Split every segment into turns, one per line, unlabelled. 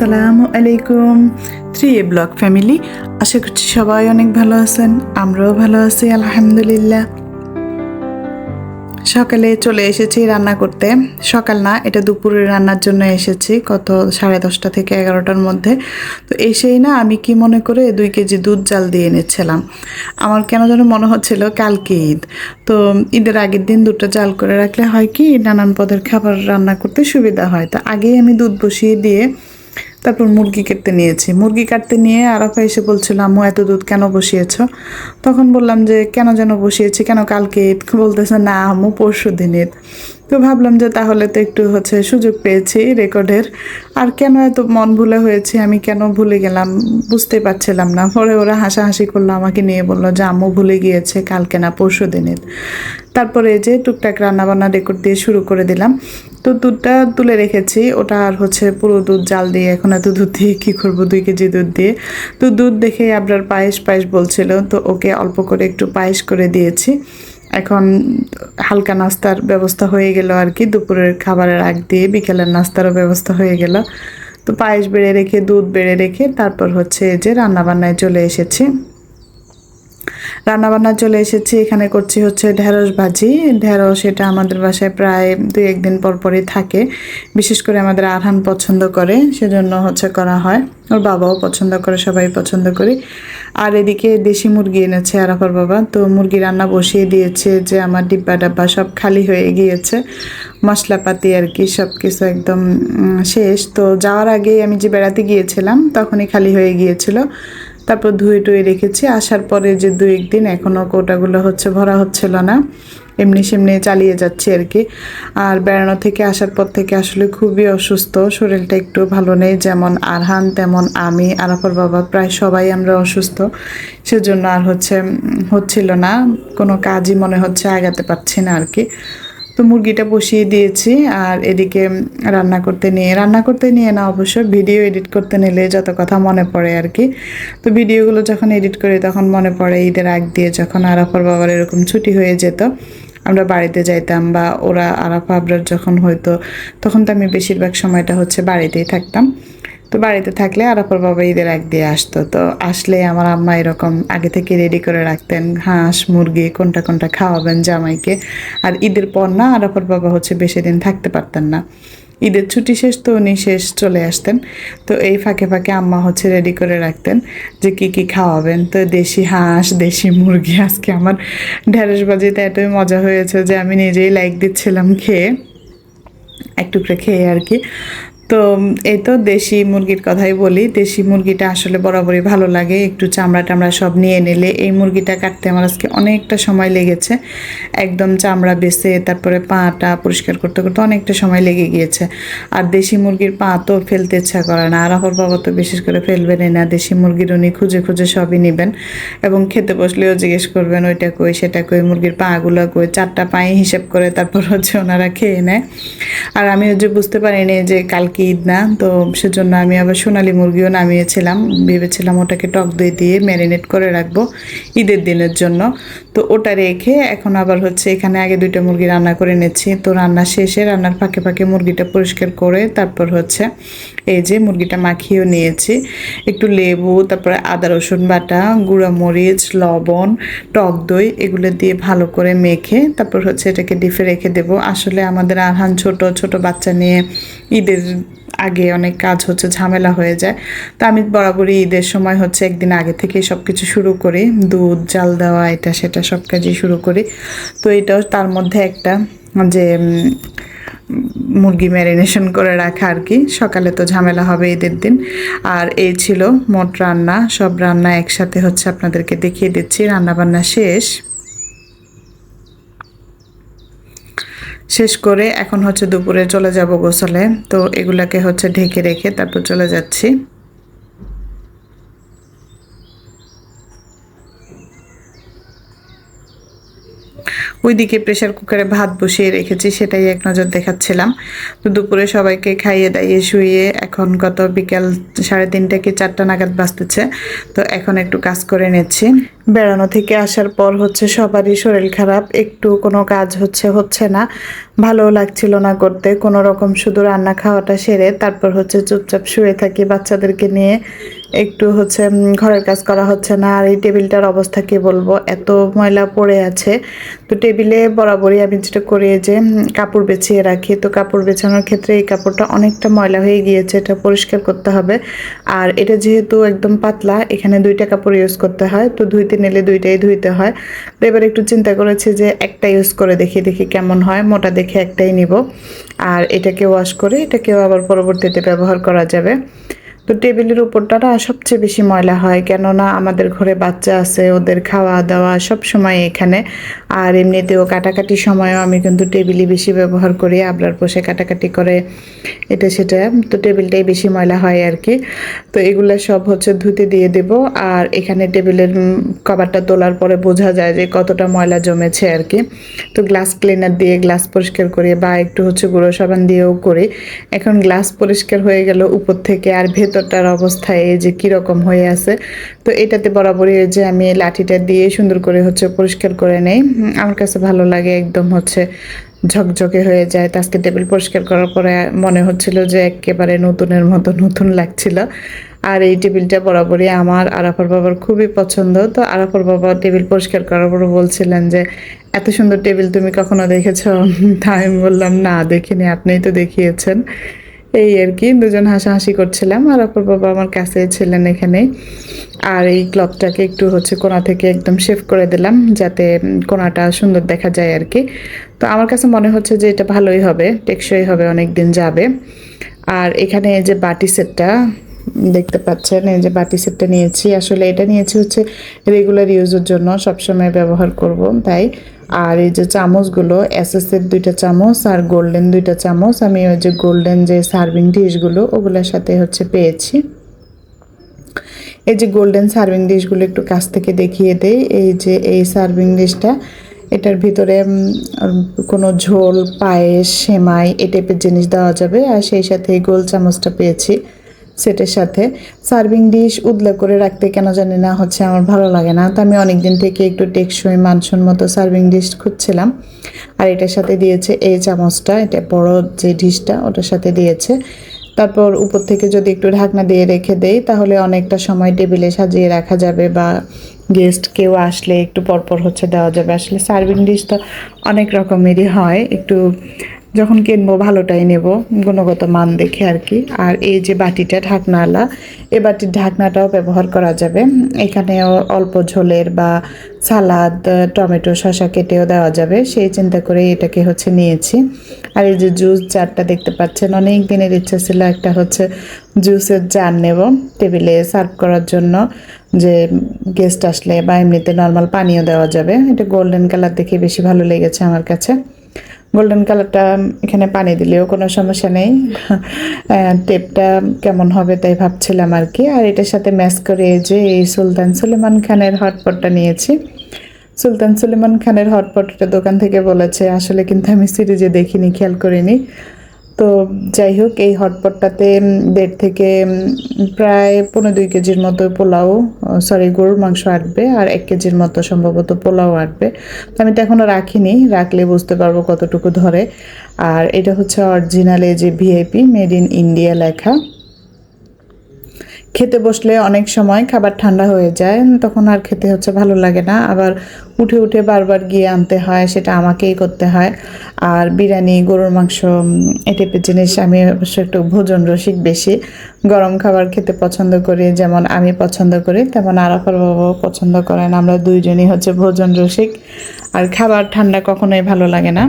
আসসালামু আলাইকুম। Three A blog family, আশা করছি সবাই অনেক ভালো আছেন, আমরাও ভালো আছি, আলহামদুলিল্লাহ। সকালে চলে এসেছি রান্না করতে। সকাল না, এটা দুপুরে রান্নার জন্য এসেছি, কত, সাড়ে দশটা থেকে এগারোটার মধ্যে। তো এসেই না, আমি কি মনে করে দুই কেজি দুধ জাল দিয়ে এনেছিলাম। আমার কেন যেন মনে হচ্ছিল কালকে ঈদ। তো ঈদের আগের দিন দুধটা জাল করে রাখলে হয় কি, নানান পদের খাবার রান্না করতে সুবিধা হয়। তো আগেই আমি দুধ বসিয়ে দিয়ে তারপর মুরগি কাটতে নিয়েছি। মুরগি কাটতে নিয়ে আরাফা এসে বলছিল, আম্মু, এত দুধ কেন বসিয়েছ? তখন বললাম যে, কেন যেন বসিয়েছি? কেন কালকে বলতেছে, না, আম্মু পরশু দিন তো ভাবলাম যে তাহলে তো একটু হচ্ছে সুযোগ পেয়েছি রেকর্ডের। আর কেন এত মন ভুলে হয়েছে? আমি কেন ভুলে গেলাম? বুঝতে পারছিলাম না। পরে ওরা হাসাহাসি করল, আমাকে নিয়ে বলল যে আম্মু ভুলে গিয়েছে কালকে না পরশু দিনের। তারপরে যে টুকটাক রান্নাবান্না রেকর্ড দিয়ে শুরু করে দিলাম। তো দুধটা তুলে রেখেছি। ওটা আর হচ্ছে পুরো দুধ জাল দিয়ে, এখন এত দুধ দিয়ে কী করব? দুই কেজি দুধ দিয়ে। তো দুধ দেখে আপনার পায়েস পায়েস বলছিল। তো ওকে অল্প করে একটু পায়েস করে দিয়েছি। এখন হালকা নাস্তার ব্যবস্থা হয়ে গেল আর কি। দুপুরের খাবারের আগ দিয়ে বিকেলের নাস্তারও ব্যবস্থা হয়ে গেল। তো পায়েস বেড়ে রেখে, দুধ বেড়ে রেখে তারপর হচ্ছে যে রান্নাবান্নায় চলে এসেছি। রান্নাবান্না চলে এসেছি, এখানে করছি হচ্ছে ঢেঁড়স ভাজি। ঢেঁড়স এটা আমাদের বাসায় প্রায় দুই একদিন পর পরই থাকে। বিশেষ করে আমাদের আরহান পছন্দ করে, সেজন্য হচ্ছে করা হয়। ওর বাবাও পছন্দ করে, সবাই পছন্দ করি। আর এদিকে দেশি মুরগি এনেছে আরাফার বাবা। তো মুরগি রান্না বসিয়ে দিয়েছে যে আমার ডিব্বা ডাব্বা সব খালি হয়ে গিয়েছে। মশলাপাতি আর কি সব কিছু একদম শেষ। তো যাওয়ার আগে আমি যে বেড়াতে গিয়েছিলাম, তখনই খালি হয়ে গিয়েছিল। তারপর ধুয়ে টুয়ে রেখেছি। আসার পরে যে দু একদিন এখনও কোটাগুলো হচ্ছে, ভরা হচ্ছিল না। এমনি সেমনি চালিয়ে যাচ্ছি আর কি। আর বেড়ানো থেকে আসার পর থেকে আসলে খুবই অসুস্থ। শরীরটা একটু ভালো নেই। যেমন আরহান, তেমন আমি, আরাফার বাবা, প্রায় সবাই আমরা অসুস্থ। সেজন্য আর হচ্ছে, হচ্ছিল না। কোনো কাজই মনে হচ্ছে আগাতে পারছি না আর কি। তো মুরগিটা বসিয়ে দিয়েছি আর এদিকে রান্না করতে নিয়ে, রান্না করতে নিয়ে না, অবশ্য ভিডিও এডিট করতে নিলে যত কথা মনে পড়ে আর কি। তো ভিডিওগুলো যখন এডিট করি তখন মনে পড়ে ঈদের আগ দিয়ে যখন আরাফার বাবার এরকম ছুটি হয়ে যেত, আমরা বাড়িতে যাইতাম বা ওরা আরাফা আবরার যখন হয়তো তখন তো আমি বেশিরভাগ সময়টা হচ্ছে বাড়িতেই থাকতাম। তো বাড়িতে থাকলে আরাফার বাবা ঈদের আগ দিয়ে আসতো। তো আসলে আমার আম্মা এরকম আগে থেকে রেডি করে রাখতেন হাঁস, মুরগি, কোনটা কোনটা খাওয়াবেন জামাইকে। আর ঈদের পর না আরাফার বাবা হচ্ছে বেশি দিন থাকতে পারতেন না। ঈদের ছুটি শেষ তো উনি শেষ চলে আসতেন। তো এই ফাঁকে ফাঁকে আম্মা হচ্ছে রেডি করে রাখতেন যে কি কি খাওয়াবেন। তো দেশি হাঁস, দেশি মুরগি, আজকে আমার ঢেঁড়স বাজিতে এতই মজা হয়েছে যে আমি নিজেই লাইক দিচ্ছিলাম খেয়ে। একটু করে খেয়ে আর কি। তো এই তো দেশি মুরগির কথাই বলি। দেশি মুরগিটা আসলে বরাবরই ভালো লাগে। একটু চামড়া টামড়া সব নিয়ে নিলে এই মুরগিটা কাটতে আমার আজকে অনেকটা সময় লেগেছে। একদম চামড়া বেছে তারপরে পাটা পরিষ্কার করতে করতে অনেকটা সময় লেগে গিয়েছে। আর দেশি মুরগির পা তো ফেলতে ইচ্ছা করে না। আর আমার বাবা তো বিশেষ করে ফেলবেনই না। দেশি মুরগির উনি খুঁজে খুঁজে সবই নেবেন। এবং খেতে বসলেও জিজ্ঞেস করবেন, ওইটা কই, সেটা কই? মুরগির পাগুলো কই? চারটা পায়ে হিসেব করে তারপর হচ্ছে ওনারা খেয়ে নেয়। আর আমি হচ্ছে বুঝতে পারিনি যে কালকে ঈদ না, তো সেজন্য আমি আবার সোনালি মুরগিও নামিয়েছিলাম। ভেবেছিলাম ওটাকে টক দই দিয়ে ম্যারিনেট করে রাখব ঈদের দিনের জন্য। তো ওটা রেখে এখন আবার হচ্ছে এখানে আগে দুইটা মুরগি রান্না করে নিচ্ছি। তো রান্না শেষে রান্নার ফাঁকে ফাঁকে মুরগিটা পরিষ্কার করে তারপর হচ্ছে এই যে মুরগিটা মাখিয়েও নিয়েছি। একটু লেবু, তারপরে আদা, রসুন বাটা, গুঁড়া মরিচ, লবণ, টক দই এগুলো দিয়ে ভালো করে মেখে তারপর হচ্ছে এটাকে ডিপে রেখে দেবো। আসলে আমাদের আরহান ছোট ছোট বাচ্চা নিয়ে ঈদের আগে অনেক কাজ হচ্ছে, ঝামেলা হয়ে যায়। তো আমি বরাবরই ঈদের সময় হচ্ছে একদিন আগে থেকেই সব কিছু শুরু করি। দুধ, জাল দেওয়া, এটা, সেটা সব কাজই শুরু করি। তো এটাও তার মধ্যে একটা যে মুরগি ম্যারিনেশন করে রাখা আর কি। সকালে তো ঝামেলা হবে ঈদের দিন। আর এই ছিল মোট রান্না। সব রান্না একসাথে হচ্ছে আপনাদেরকে দেখিয়ে দিচ্ছি। রান্নাবান্না শেষ। শেষ করে এখন হচ্ছে দুপুরে চলে যাব গোসলে। তো এগুলাকে হচ্ছে ঢেকে রেখে তারপর চলে যাচ্ছি। ওইদিকে প্রেশার কুকারে ভাত বসিয়ে রেখেছি, সেটাই এক নজর দেখাচ্ছিলাম। তো দুপুরে সবাইকে খাইয়ে দাইয়ে শুয়ে এখন গত বিকাল সাড়ে তিনটা কি চারটা নাগাদ বাঁচতেছে তো এখন একটু কাজ করে নিচ্ছি। বেড়ানো থেকে আসার পর হচ্ছে সবারই শরীর খারাপ, একটু কোনো কাজ হচ্ছে হচ্ছে না। ভালো লাগছিল না করতে, কোনো রকম শুধু রান্না খাওয়াটা সেরে তারপর হচ্ছে চুপচাপ শুয়ে থাকি, বাচ্চাদেরকে নিয়ে একটু হচ্ছে ঘরের কাজ করা হচ্ছে না। আর এই টেবিলটার অবস্থা কি বলব? এত ময়লা পড়ে আছে। তো টেবিলে বরাবরই আমি যেটা করি যে কাপড় বেছিয়ে রাখি। তো কাপড় বেছানোর ক্ষেত্রে এই কাপড়টা অনেকটা ময়লা হয়ে গিয়েছে, এটা পরিষ্কার করতে হবে। আর এটা যেহেতু একদম পাতলা, এখানে দুইটা কাপড় ইউজ করতে হয়। তো ধুইতে নিলে দুইটাই ধুইতে হয়। তো এবার একটু চিন্তা করেছি যে একটা ইউজ করে দেখি দেখি কেমন হয়। মোটা দেখে একটাই নিব। আর এটাকে ওয়াশ করে, এটাকেও আবার পরবর্তীতে ব্যবহার করা যাবে। তো টেবিলের উপরটা না সবচেয়ে বেশি ময়লা হয়, কেননা আমাদের ঘরে বাচ্চা আছে, ওদের খাওয়া দাওয়া সব সময় এখানে। আর এমনিতেও কাটাকাটি সময়ও আমি কিন্তু টেবিলই বেশি ব্যবহার করি, আবরার পোষে কাটাকাটি করে, এটা সেটা। তো টেবিলটাই বেশি ময়লা হয় আর কি। তো এগুলো সব হচ্ছে ধুতে দিয়ে দেব। আর এখানে টেবিলের কভারটা তোলার পরে বোঝা যায় যে কতটা ময়লা জমেছে আর কি। তো গ্লাস ক্লিনার দিয়ে গ্লাস পরিষ্কার করি বা একটু হচ্ছে গুঁড়ো সাবান দিয়েও করি। এখন গ্লাস পরিষ্কার হয়ে গেল উপর থেকে, আর ভেতরটার অবস্থায় এই যে কীরকম হয়ে আছে, তো এটাতে বরাবরই যে আমি লাঠিটা দিয়ে সুন্দর করে হচ্ছে পরিষ্কার করে নেই। আমার কাছে ভালো লাগে, একদম হচ্ছে ঝকঝকে হয়ে যায়। আজকে টেবিল পরিষ্কার করার পরে মনে হচ্ছিল যে একেবারে নতুনের মতো নতুন লাগছিল। আর এই টেবিলটা বরাবরই আমার আরাফার বাবার খুবই পছন্দ। তো আরাফার বাবা টেবিল পরিষ্কার করার পরে বলছিলেন যে, এত সুন্দর টেবিল তুমি কখনো দেখেছ? তা আমি বললাম, না, দেখিনি। আপনিই তো দেখিয়েছেন। এই আর কি, দুজন হাসাহাসি করছিলাম আর অপর বাবা আমার কাছে ছিলেন এখানে আর এই ক্লথটাকে একটু হচ্ছে কোনা থেকে একদম শেভ করে দিলাম যাতে কোনাটা সুন্দর দেখা যায় আর কি। তো আমার কাছে মনে হচ্ছে যে এটা ভালোই হবে, টেকসই হবে অনেক দিন যাবে। আর এখানে যে বাটি সেটটা, দেখতে পাচ্ছেন, এই যে বাটি সেটটা নিয়েছি। আসলে এটা নিয়েছি হচ্ছে রেগুলার ইউজের জন্য সবসময় ব্যবহার করব, তাই আর এই যে চামচগুলো এসএসের দুইটা চামচ আর গোল্ডেন দুইটা চামচ, আমি ওই যে গোল্ডেন যে সার্ভিং ডিশগুলো, ওগুলোর সাথে হচ্ছে পেয়েছি। এই যে গোল্ডেন সার্ভিং ডিশগুলো একটু কাছ থেকে দেখিয়ে দেই। এই যে এই সার্ভিং ডিশটা, এটার ভিতরে কোনো ঝোল, পায়েস, সেমাই এ টাইপের জিনিস দেওয়া যাবে। আর সেই সাথে গোল চামচটা পেয়েছি। সেটের সাথে। সার্ভিং ডিশ উদলা করে রাখতে কেন জানি না হচ্ছে আমার ভালো লাগে না। তো আমি অনেক দিন থেকে একটু টেকসই মানসন মতো সার্ভিং ডিশ খুঁজছিলাম। আর এটার সাথে দিয়েছে এই চামচটা, এটা বড় যে ডিশটা, ওটার সাথে দিয়েছে। তারপর উপর থেকে যদি একটু ঢাকনা দিয়ে রেখে দেই, তাহলে অনেকটা সময় টেবিলে সাজিয়ে রাখা যাবে বা গেস্ট কেউ আসলে একটু পরপর হচ্ছে দেওয়া যাবে। আসলে সার্ভিং ডিশ তো অনেক রকমেরই হয়। একটু যখন কিনবো ভালোটাই নেব, গুণগত মান দেখে আর কি। আর এই যে বাটিটা, ঢাকনাওয়ালা এ বাটির ঢাকনাটাও ব্যবহার করা যাবে। এখানেও অল্প ঝোলের বা সালাদ টমেটো, শসা কেটেও দেওয়া যাবে। সেই চিন্তা করে এটাকে হচ্ছে নিয়েছি। আর এই যে জুস জারটা দেখতে পাচ্ছেন, অনেক দিনের ইচ্ছা ছিল একটা হচ্ছে জুসের জার নেব টেবিলে সার্ভ করার জন্য। যে গেস্ট আসলে বা এমনিতে নর্মাল পানীয় দেওয়া যাবে। এটা গোল্ডেন কালার দেখে বেশি ভালো লেগেছে আমার কাছে। গোল্ডেন কালারটা এখানে পানি দিলেও কোনো সমস্যা নেই। টেপটা কেমন হবে তাই ভাবছিলাম আর কি। আর এটার সাথে ম্যাচ করে যে এই সুলতান সুলেমান খানের হটপটটা নিয়েছি। সুলতান সুলেমান খানের হটপটটা দোকান থেকে বলেছে আসলে কিন্তু আমি সিরিজে দেখিনি খেয়াল করিনি। তো যাই হোক, এই হটপটটাতে দেড় থেকে প্রায় পনেরো দুই কেজির মতো পোলাও সরি গরুর মাংস আঁটবে আর এক কেজির মতো সম্ভবত পোলাও আঁটবে। তো আমি তো এখনও রাখিনি, রাখলে বুঝতে পারব কতটুকু ধরে। আর এটা হচ্ছে অরিজিনালে যে ভিআইপি মেড ইন ইন্ডিয়া লেখা। খেতে বসলে অনেক সময় খাবার ঠান্ডা হয়ে যায়, তখন আর খেতে হচ্ছে ভালো লাগে না। আবার উঠে উঠে বারবার গিয়ে আনতে হয়, সেটা আমাকেই করতে হয়। আর বিরিয়ানি, গরুর মাংস টাইপের জিনিস আমি অবশ্য একটু ভোজন রসিক বেশি। গরম খাবার খেতে পছন্দ করি, যেমন আমি পছন্দ করি, তেমন আরাফার বাবাও পছন্দ করেন। আমরা দুইজনই হচ্ছে ভোজন রসিক। আর খাবার ঠান্ডা কখনোই ভালো লাগে না।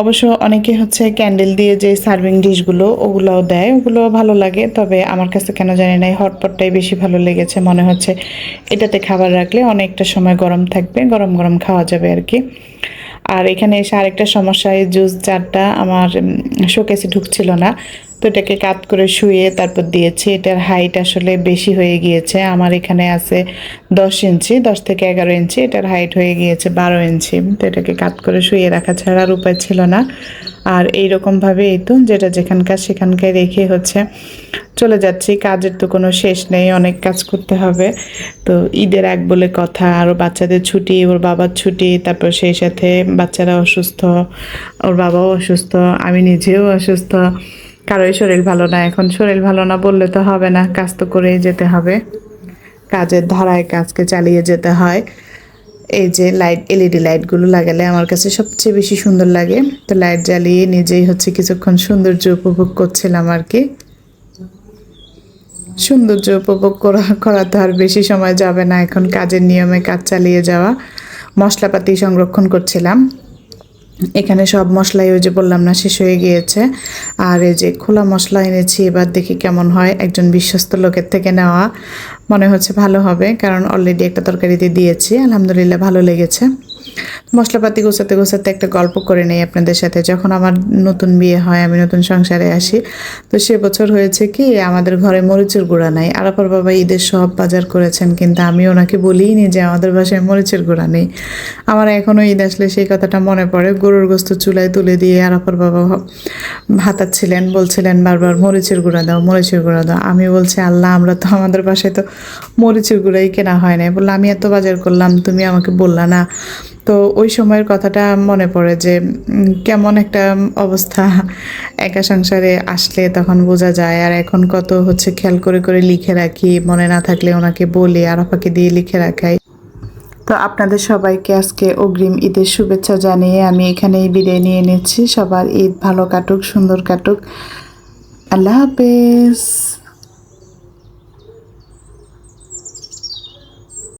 অবশ্য অনেকে হচ্ছে ক্যান্ডেল দিয়ে যে সার্ভিং ডিশগুলো ওগুলোও দেয় ওগুলোও ভালো লাগে। তবে আমার কাছে কেন জানি না, এই হটপটটাই বেশি ভালো লেগেছে। মনে হচ্ছে এটাতে খাবার রাখলে অনেকটা সময় গরম থাকবে, গরম গরম খাওয়া যাবে আর কি আর এখানে এসে আরেকটা সমস্যা এই জুস জারটা আমার শোকেসে ঢুকছিল না। তো এটাকে কাত করে শুয়ে তারপর দিয়েছি। এটার হাইট আসলে বেশি হয়ে গিয়েছে। আমার এখানে আছে দশ ইঞ্চি, দশ থেকে এগারো ইঞ্চি। এটার হাইট হয়ে গিয়েছে বারো ইঞ্চি। তো এটাকে কাত করে শুয়ে রাখা ছাড়া আর উপায় ছিল না। আর এইরকমভাবে এই তো যেটা যেখানকার সেখানকার রেখে হচ্ছে। চলে যাচ্ছি, কাজের তো কোনো শেষ নেই, অনেক কাজ করতে হবে। তো ঈদের এক বলে কথা আরও বাচ্চাদের ছুটি, ওর বাবার ছুটি, তারপর সেই সাথে বাচ্চারা অসুস্থ, ওর বাবাও অসুস্থ, আমি নিজেও অসুস্থ। কারোই শরীর ভালো না, এখন শরীর ভালো না বললে তো হবে না, কাজ তো করেই যেতে হবে। কাজের ধারায় কাজকে চালিয়ে যেতে হয়। এই যে লাইট এলইডি লাইটগুলো লাগালে আমার কাছে সবচেয়ে বেশি সুন্দর লাগে। তো লাইট জ্বালিয়ে নিজেই হচ্ছে কিছুক্ষণ সৌন্দর্য উপভোগ করছিলাম আর কি। সৌন্দর্য উপভোগ করা করা তো আর বেশি সময় যাবে না, এখন কাজের নিয়মে কাজ চালিয়ে যাওয়া। মশলাপাতি সংরক্ষণ করছিলাম। এখানে সব মশলাই ওই যে বললাম না, শেষ হয়ে গিয়েছে। আর এই যে খোলা মশলা এনেছি, এবার দেখি কেমন হয়। একজন বিশ্বস্ত লোকের থেকে নেওয়া মনে হচ্ছে ভালো হবে, কারণ অলরেডি একটা তরকারিতে দিয়েছি। আলহামদুলিল্লাহ ভালো লেগেছে। মশলাপাতি গোছাতে গোছাতে একটা গল্প করে নেই আপনাদের সাথে। যখন আমার নতুন বিয়ে হয়, আমি নতুন সংসারে আসি। তো সে বছর হয়েছে কি, আমাদের ঘরে মরিচের গুঁড়া নাই। আরাফার বাবা ঈদের সব বাজার করেছেন, কিন্তু আমি ওনাকে বলিনি যে আমাদের বাসায় মরিচের গুঁড়া নেই। আমার এখনও ঈদ আসলে সেই কথাটা মনে পড়ে। গরুর গোস্ত চুলায় তুলে দিয়ে আরাফার বাবা ভাতাচ্ছিলেন, বলছিলেন, বারবার মরিচের গুঁড়া দাও, মরিচের গুঁড়া দাও। আমি বলছি, আল্লাহ, আমরা তো আমাদের বাসায় তো মরিচের গুঁড়াই কেনা হয় না বললাম আমি এত বাজার করলাম, তুমি আমাকে বললা না। তো ওই সময়ের কথাটা মনে পড়ে যে কেমন একটা অবস্থা। একা সংসারে আসলে তখন বোঝা যায়, আর এখন কত হচ্ছে খেয়াল করে করে লিখে রাখি। মনে না থাকলে ওনাকে বলি আরাফাকে দিয়ে লিখে রাখাই। তো আপনাদের সবাইকে আজকে অগ্রিম ঈদের শুভেচ্ছা জানিয়ে আমি এখানেই বিদায় নিয়ে নিচ্ছি। সবার ঈদ ভালো কাটুক, সুন্দর কাটুক। আল্লাহ হাফেজ।